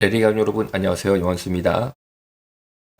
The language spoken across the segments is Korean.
레디강 여러분 안녕하세요 영환수입니다.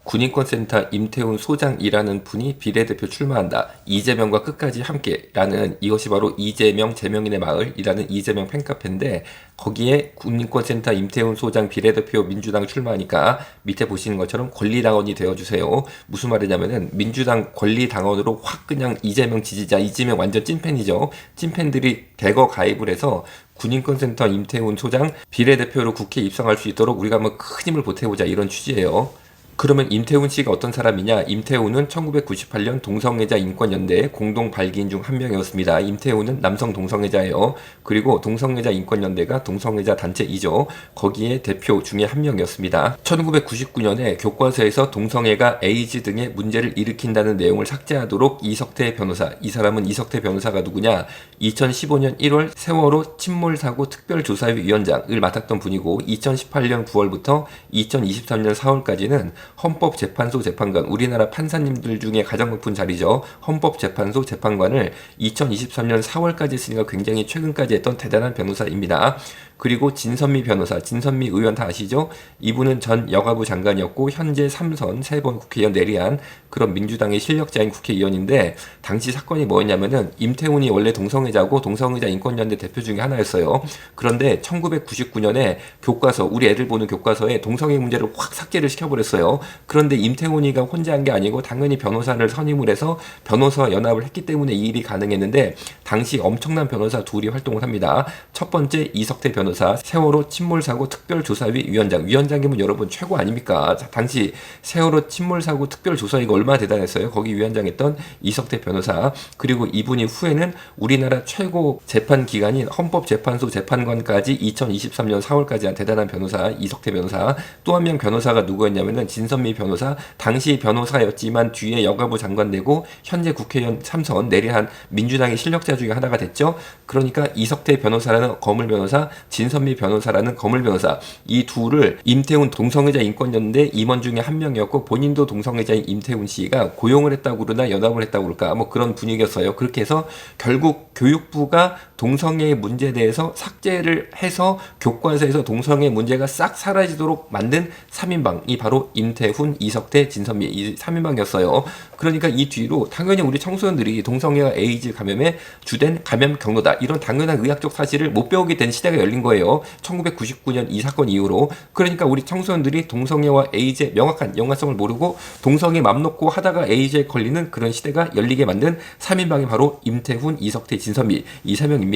군인권센터 임태훈 소장이라는 분이 비례대표 출마한다. 이재명과 끝까지 함께라는 이것이 바로 이재명 재명인의 마을이라는 이재명 팬카페인데 거기에 군인권센터 임태훈 소장 비례대표 민주당 출마하니까 밑에 보시는 것처럼 권리당원이 되어주세요. 무슨 말이냐면은 민주당 권리당원으로 확 그냥 이재명 지지자 이재명 완전 찐팬이죠. 찐팬들이 대거 가입을 해서 군인권센터 임태훈 소장 비례대표로 국회에 입성할 수 있도록 우리가 한번 큰 힘을 보태보자 이런 취지예요. 그러면 임태훈 씨가 어떤 사람이냐? 임태훈은 1998년 동성애자 인권연대 공동 발기인 중 한 명이었습니다. 임태훈은 남성 동성애자예요. 그리고 동성애자 인권연대가 동성애자 단체이죠. 거기에 대표 중에 한 명이었습니다. 1999년에 교과서에서 동성애가 에이즈 등의 문제를 일으킨다는 내용을 삭제하도록 이석태 변호사, 이 사람은 이석태 변호사가 누구냐? 2015년 1월 세월호 침몰 사고 특별조사위 위원장을 맡았던 분이고 2018년 9월부터 2023년 4월까지는 헌법재판소 재판관, 우리나라 판사님들 중에 가장 높은 자리죠. 헌법재판소 재판관을 2023년 4월까지 했으니까 굉장히 최근까지 했던 대단한 변호사입니다. 그리고 진선미 변호사, 진선미 의원 다 아시죠? 이분은 전 여가부 장관이었고 현재 3선 세번 국회의원 내리한 그런 민주당의 실력자인 국회의원인데 당시 사건이 뭐였냐면은 임태훈이 원래 동성애자고 동성애자 인권연대 대표 중에 하나였어요. 그런데 1999년에 교과서 우리 애들 보는 교과서에 동성애 문제를 확 삭제를 시켜버렸어요. 그런데 임태훈이가 혼자 한 게 아니고 당연히 변호사를 선임을 해서 변호사 연합을 했기 때문에 이 일이 가능했는데 당시 엄청난 변호사 둘이 활동을 합니다. 첫 번째 이석태 변호사 세월호 침몰 사고 특별조사위 위원장 위원장이면 여러분 최고 아닙니까? 자, 당시 세월호 침몰 사고 특별조사위가 얼마나 대단했어요. 거기 위원장했던 이석태 변호사 그리고 이분이 후에는 우리나라 최고 재판 기관인 헌법재판소 재판관까지 2023년 4월까지 한 대단한 변호사 이석태 변호사 또 한 명 변호사가 누구였냐면은 진선미 변호사 당시 변호사였지만 뒤에 여가부 장관 되고 현재 국회의원 3선 내리한 민주당의 실력자 중에 하나가 됐죠. 그러니까 이석태 변호사라는 거물 변호사, 진선미 변호사라는 거물 변호사 이 둘을 임태훈 동성애자 인권연대 임원 중에 한 명이었고 본인도 동성애자인 임태훈 씨가 고용을 했다고 그러나 연합을 했다고 그럴까 뭐 그런 분위기였어요. 그렇게 해서 결국 교육부가 동성애 문제에 대해서 삭제를 해서 교과서에서 동성애 문제가 싹 사라지도록 만든 3인방이 바로 임태훈, 이석태, 진선미 이 3인방이었어요. 그러니까 이 뒤로 당연히 우리 청소년들이 동성애와 에이즈 감염의 주된 감염 경로다. 이런 당연한 의학적 사실을 못 배우게 된 시대가 열린 거예요. 1999년 이 사건 이후로. 그러니까 우리 청소년들이 동성애와 에이즈의 명확한 연관성을 모르고 동성애 맘 놓고 하다가 에이즈에 걸리는 그런 시대가 열리게 만든 3인방이 바로 임태훈, 이석태, 진선미 이세 명입니다.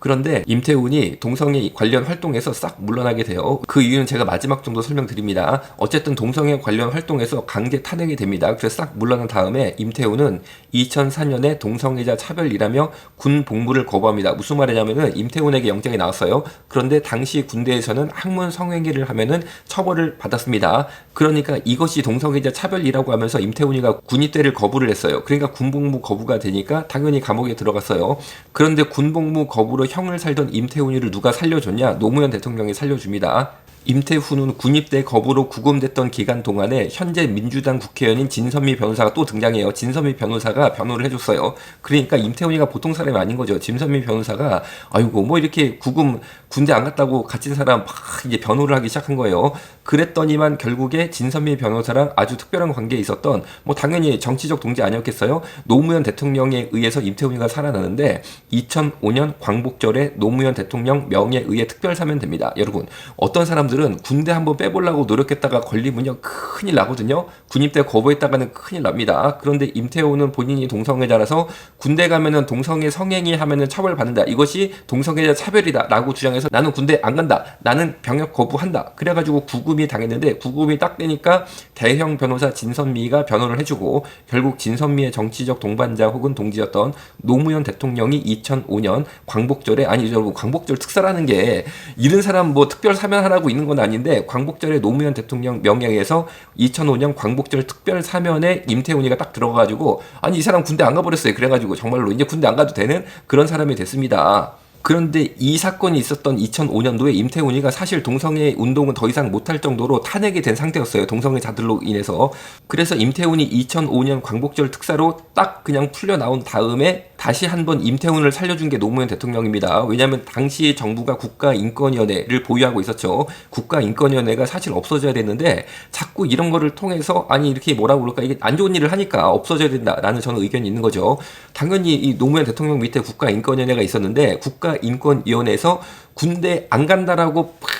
그런데 임태훈이 동성애 관련 활동에서 싹 물러나게 돼요. 그 이유는 제가 마지막 정도 설명드립니다. 어쨌든 동성애 관련 활동에서 강제 탄핵이 됩니다. 그래서 싹 물러난 다음에 임태훈은 2004년에 동성애자 차별이라며 군 복무를 거부합니다. 무슨 말이냐면은 임태훈에게 영장이 나왔어요. 그런데 당시 군대에서는 학문 성행위를 하면은 처벌을 받았습니다. 그러니까 이것이 동성애자 차별이라고 하면서 임태훈이가 군입대를 거부를 했어요. 그러니까 군복무 거부가 되니까 당연히 감옥에 들어갔어요. 그런데 군복무 거부로 형을 살던 임태훈이를 누가 살려줬냐? 노무현 대통령이 살려줍니다. 임태훈은 군입대 거부로 구금됐던 기간 동안에 현재 민주당 국회의원인 진선미 변호사가 또 등장해요. 진선미 변호사가 변호를 해줬어요. 그러니까 임태훈이가 보통 사람이 아닌 거죠. 진선미 변호사가 아이고 뭐 이렇게 구금 군대 안 갔다고 갇힌 사람 막 이제 변호를 하기 시작한 거예요. 그랬더니만 결국에 진선미 변호사랑 아주 특별한 관계에 있었던 뭐 당연히 정치적 동지 아니었겠어요. 노무현 대통령에 의해서 임태훈이가 살아나는데 2005년 광복절에 노무현 대통령 명예에 의해 특별 사면 됩니다. 여러분 어떤 사람 들은 군대 한번 빼보려고 노력했다가 걸리면요 큰일 나거든요. 군입대 거부했다가는 큰일 납니다. 그런데 임태훈은 본인이 동성애자라서 군대 가면은 동성애 성행위 하면은 처벌받는다. 이것이 동성애자 차별이다라고 주장해서 나는 군대 안 간다. 나는 병역 거부한다. 그래가지고 구금이 당했는데 구금이 딱 되니까 대형 변호사 진선미가 변호를 해주고 결국 진선미의 정치적 동반자 혹은 동지였던 노무현 대통령이 2005년 광복절에 아니 여러분 광복절 특사라는 게 이런 사람 뭐 특별 사면하라고 있는 건 아닌데 광복절에 노무현 대통령 명령에서 2005년 광복절 특별 사면에 임태훈이가 딱 들어가가지고 아니 이 사람 군대 안 가버렸어요. 그래가지고 정말로 이제 군대 안 가도 되는 그런 사람이 됐습니다. 그런데 이 사건이 있었던 2005년도에 임태훈이가 사실 동성애 운동은 더 이상 못할 정도로 탄핵이 된 상태였어요. 동성애 자들로 인해서. 그래서 임태훈이 2005년 광복절 특사로 딱 그냥 풀려 나온 다음에 다시 한번 임태훈을 살려준 게 노무현 대통령입니다. 왜냐하면 당시 정부가 국가인권위원회를 보유하고 있었죠. 국가인권위원회가 사실 없어져야 되는데 자꾸 이런 거를 통해서 아니 이렇게 뭐라고 그럴까 이게 안 좋은 일을 하니까 없어져야 된다라는 저는 의견이 있는 거죠. 당연히 이 노무현 대통령 밑에 국가인권위원회가 있었는데 국가인권위원회에서 군대 안 간다라고 팍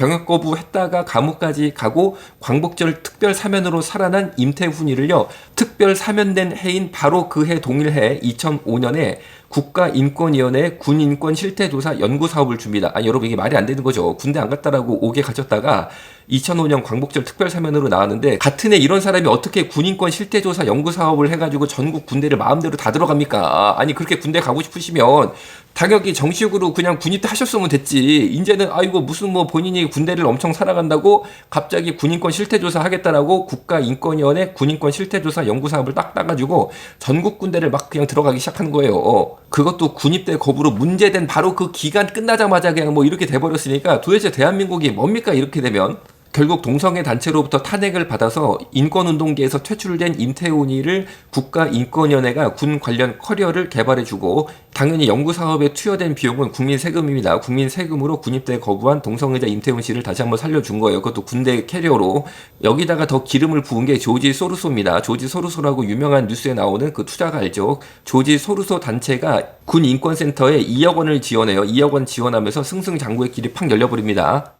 병역 거부했다가 감옥까지 가고 광복절 특별 사면으로 살아난 임태훈이를요 특별 사면된 해인 바로 그 해 동일해 2005년에 국가인권위원회 군인권 실태조사 연구 사업을 줍니다. 아 여러분 이게 말이 안 되는 거죠. 군대 안 갔다라고 오게 가졌다가 2005년 광복절 특별 사면으로 나왔는데 같은 해 이런 사람이 어떻게 군인권 실태조사 연구 사업을 해가지고 전국 군대를 마음대로 다 들어갑니까? 아니 그렇게 군대 가고 싶으시면 당연히 정식으로 그냥 군입대 하셨으면 됐지. 이제는 아이고 무슨 뭐 본인이 군대를 엄청 살아간다고 갑자기 군인권 실태조사 하겠다라고 국가인권위원회 군인권 실태조사 연구 사업을 딱 따가지고 전국 군대를 막 그냥 들어가기 시작하는 거예요. 그것도 군입대 거부로 문제된 바로 그 기간 끝나자마자 그냥 뭐 이렇게 돼버렸으니까 도대체 대한민국이 뭡니까 이렇게 되면 결국 동성애 단체로부터 탄핵을 받아서 인권운동계에서 퇴출된 임태훈이를 국가인권위원회가 군 관련 커리어를 개발해주고 당연히 연구사업에 투여된 비용은 국민 세금입니다. 국민 세금으로 군입대 거부한 동성애자 임태훈 씨를 다시 한번 살려준 거예요. 그것도 군대 캐리어로 여기다가 더 기름을 부은 게 조지 소르소입니다. 조지 소르소라고 유명한 뉴스에 나오는 그 투자가 알죠. 조지 소르소 단체가 군 인권센터에 2억 원을 지원해요. 2억 원 지원하면서 승승장구의 길이 팍 열려버립니다.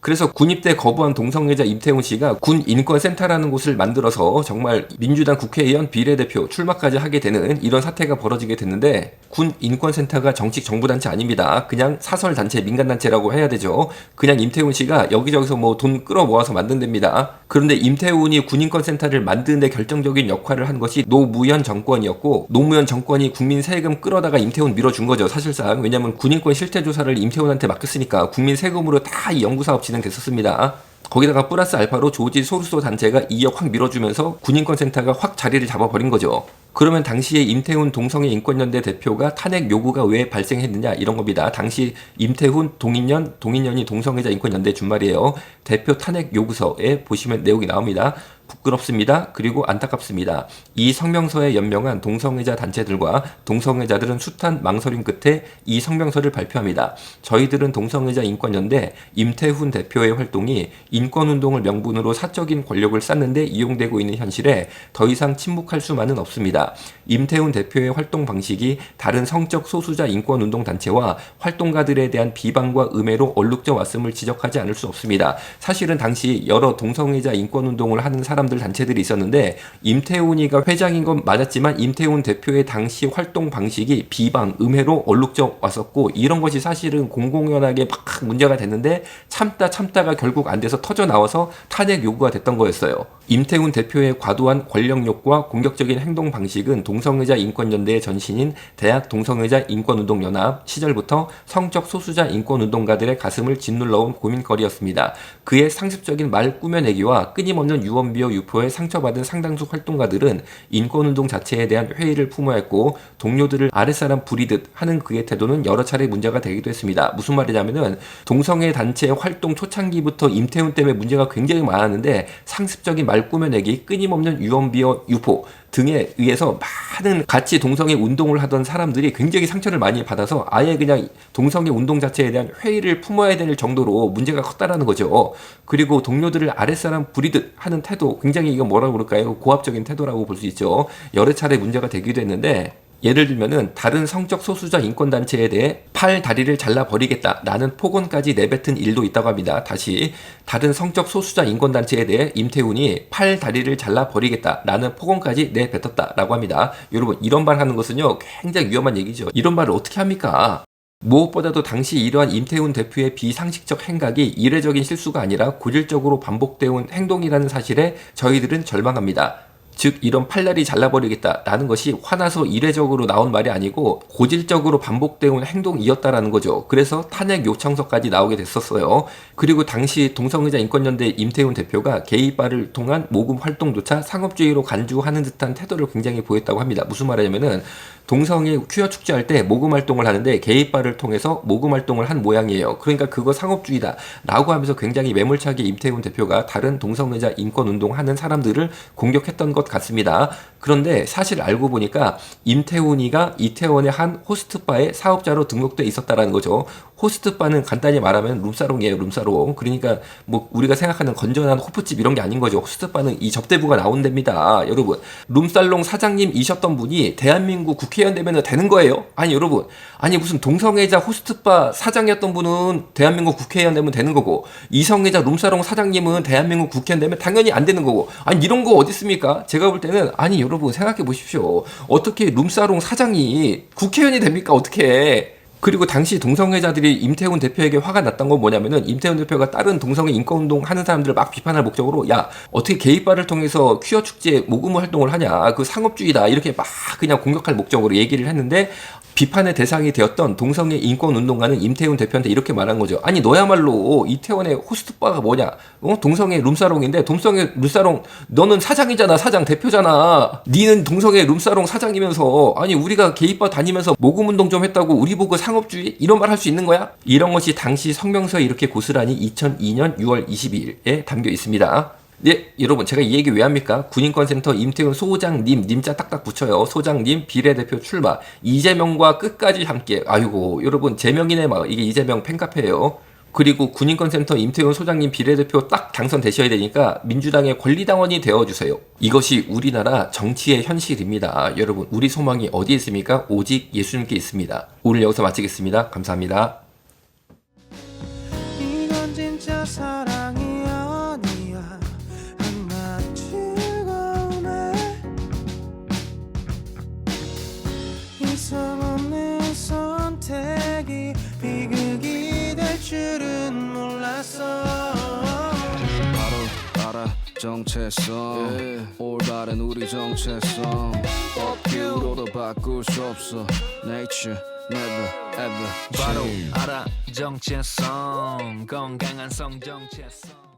그래서 군입대 거부한 동성애자 임태훈 씨가 군 인권센터라는 곳을 만들어서 정말 민주당 국회의원 비례대표 출마까지 하게 되는 이런 사태가 벌어지게 됐는데 군 인권센터가 정식 정부단체 아닙니다. 그냥 사설단체, 민간단체라고 해야 되죠. 그냥 임태훈 씨가 여기저기서 뭐 돈 끌어 모아서 만든 데입니다. 그런데 임태훈이 군인권센터를 만드는 데 결정적인 역할을 한 것이 노무현 정권이었고 노무현 정권이 국민 세금 끌어다가 임태훈 밀어준 거죠. 사실상 왜냐하면 군인권 실태조사를 임태훈한테 맡겼으니까 국민 세금으로 다 이 연구사업 진행됐었습니다. 거기다가 플러스 알파로 조지 소르소 단체가 2억 확 밀어주면서 군인권 센터가 확 자리를 잡아버린 거죠. 그러면 당시에 임태훈 동성애 인권연대 대표가 탄핵 요구가 왜 발생했느냐 이런 겁니다. 당시 임태훈 동인연 동인연이 동성애자 인권연대 준말이에요. 대표 탄핵 요구서에 보시면 내용이 나옵니다. 부끄럽습니다. 그리고 안타깝습니다. 이 성명서에 연명한 동성애자 단체들과 동성애자들은 숱한 망설임 끝에 이 성명서를 발표합니다. 저희들은 동성애자 인권연대 임태훈 대표의 활동이 인권운동을 명분으로 사적인 권력을 쌓는데 이용되고 있는 현실에 더 이상 침묵할 수만은 없습니다. 임태훈 대표의 활동 방식이 다른 성적 소수자 인권운동 단체와 활동가들에 대한 비방과 음해로 얼룩져 왔음을 지적하지 않을 수 없습니다. 사실은 당시 여러 동성애자 인권운동을 하는 사람 사람들 단체들이 있었는데 임태훈이가 회장인 건 맞았지만 임태훈 대표의 당시 활동 방식이 비방, 음해로 얼룩져 왔었고 이런 것이 사실은 공공연하게 막 문제가 됐는데 참다 참다가 결국 안 돼서 터져 나와서 탄핵 요구가 됐던 거였어요. 임태훈 대표의 과도한 권력욕과 공격적인 행동 방식은 동성애자 인권연대의 전신인 대학 동성애자 인권운동연합 시절부터 성적 소수자 인권운동가들의 가슴을 짓눌러온 고민거리였습니다. 그의 상습적인 말 꾸며내기와 끊임없는 유언비어 유포에 상처받은 상당수 활동가들은 인권운동 자체에 대한 회의를 품어 했고 동료들을 아랫사람 부리듯 하는 그의 태도는 여러 차례 문제가 되기도 했습니다. 무슨 말이냐면은 동성애 단체의 활동 초창기부터 임태훈 때문에 문제가 굉장히 많았는데 상습적인 말 꾸며내기, 끊임없는 유언비어 유포 등에 의해서 많은 같이 동성애 운동을 하던 사람들이 굉장히 상처를 많이 받아서 아예 그냥 동성애 운동 자체에 대한 회의를 품어야 될 정도로 문제가 컸다라는 거죠. 그리고 동료들을 아랫사람 부리듯 하는 태도 굉장히 이거 뭐라고 그럴까요? 고압적인 태도라고 볼 수 있죠. 여러 차례 문제가 되기도 했는데 예를 들면은 다른 성적 소수자 인권단체에 대해 팔 다리를 잘라 버리겠다 라는 폭언까지 내뱉은 일도 있다고 합니다. 다시 다른 성적 소수자 인권단체에 대해 임태훈이 팔 다리를 잘라 버리겠다 라는 폭언까지 내뱉었다 라고 합니다. 여러분 이런 말 하는 것은요 굉장히 위험한 얘기죠. 이런 말을 어떻게 합니까? 무엇보다도 당시 이러한 임태훈 대표의 비상식적 행각이 이례적인 실수가 아니라 고질적으로 반복되어 온 행동이라는 사실에 저희들은 절망합니다. 즉 이런 팔다리 잘라버리겠다라는 것이 화나서 이례적으로 나온 말이 아니고 고질적으로 반복되어 온 행동이었다라는 거죠. 그래서 탄핵 요청서까지 나오게 됐었어요. 그리고 당시 동성애자 인권연대 임태훈 대표가 게이바를 통한 모금 활동조차 상업주의로 간주하는 듯한 태도를 굉장히 보였다고 합니다. 무슨 말이냐면은 동성애 퀴어 축제할 때 모금 활동을 하는데 게이바를 통해서 모금 활동을 한 모양이에요. 그러니까 그거 상업주의다 라고 하면서 굉장히 매몰차게 임태훈 대표가 다른 동성애자 인권 운동하는 사람들을 공격했던 것 같습니다. 그런데 사실 알고 보니까 임태훈이가 이태원의 한 호스트바의 사업자로 등록돼 있었다라는 거죠. 호스트바는 간단히 말하면 룸사롱이에요, 룸사롱. 그러니까 뭐 우리가 생각하는 건전한 호프집 이런 게 아닌 거죠. 호스트바는 이 접대부가 나온 데입니다. 여러분, 룸살롱 사장님이셨던 분이 대한민국 국회의원 되면 되는 거예요? 아니, 여러분. 아니, 무슨 동성애자 호스트바 사장이었던 분은 대한민국 국회의원 되면 되는 거고, 이성애자 룸사롱 사장님은 대한민국 국회의원 되면 당연히 안 되는 거고, 아니, 이런 거 어디 있습니까? 제가 볼 때는, 아니, 여러분, 생각해 보십시오. 어떻게 룸사롱 사장이 국회의원이 됩니까? 어떻게. 그리고 당시 동성애자들이 임태훈 대표에게 화가 났던 건 뭐냐면은 임태훈 대표가 다른 동성애 인권운동 하는 사람들을 막 비판할 목적으로 야 어떻게 게이바를 통해서 퀴어 축제 모금 활동을 하냐. 그 상업주의다. 이렇게 막 그냥 공격할 목적으로 얘기를 했는데 비판의 대상이 되었던 동성애 인권 운동가는 임태훈 대표한테 이렇게 말한 거죠. 아니 너야말로 이태원의 호스트바가 뭐냐? 어? 동성애 룸사롱인데 동성애 룸사롱 너는 사장이잖아 사장 대표잖아. 니는 동성애 룸사롱 사장이면서 아니 우리가 게이바 다니면서 모금 운동 좀 했다고 우리 보고 상업주의 이런 말 할 수 있는 거야? 이런 것이 당시 성명서에 이렇게 고스란히 2002년 6월 22일에 담겨 있습니다. 네, 여러분, 제가 이 얘기 왜 합니까? 군인권센터 임태훈 소장님, 님자 딱딱 붙여요. 소장님, 비례대표 출마. 이재명과 끝까지 함께. 아이고, 여러분, 재명인의 마을. 이게 이재명 팬카페예요 그리고 군인권센터 임태훈 소장님 비례대표 딱 당선되셔야 되니까 민주당의 권리당원이 되어주세요. 이것이 우리나라 정치의 현실입니다. 여러분, 우리 소망이 어디에 있습니까? 오직 예수님께 있습니다. 오늘 여기서 마치겠습니다. 감사합니다. 이성 없는 선택이 비극이 될 줄은 몰랐어. 바로 알아 정체성. 올바른 우리 정체성. 법규로도 바꿀 수 없어. Nature never ever 바로 change. 알아 정체성. 건강한 성 정체성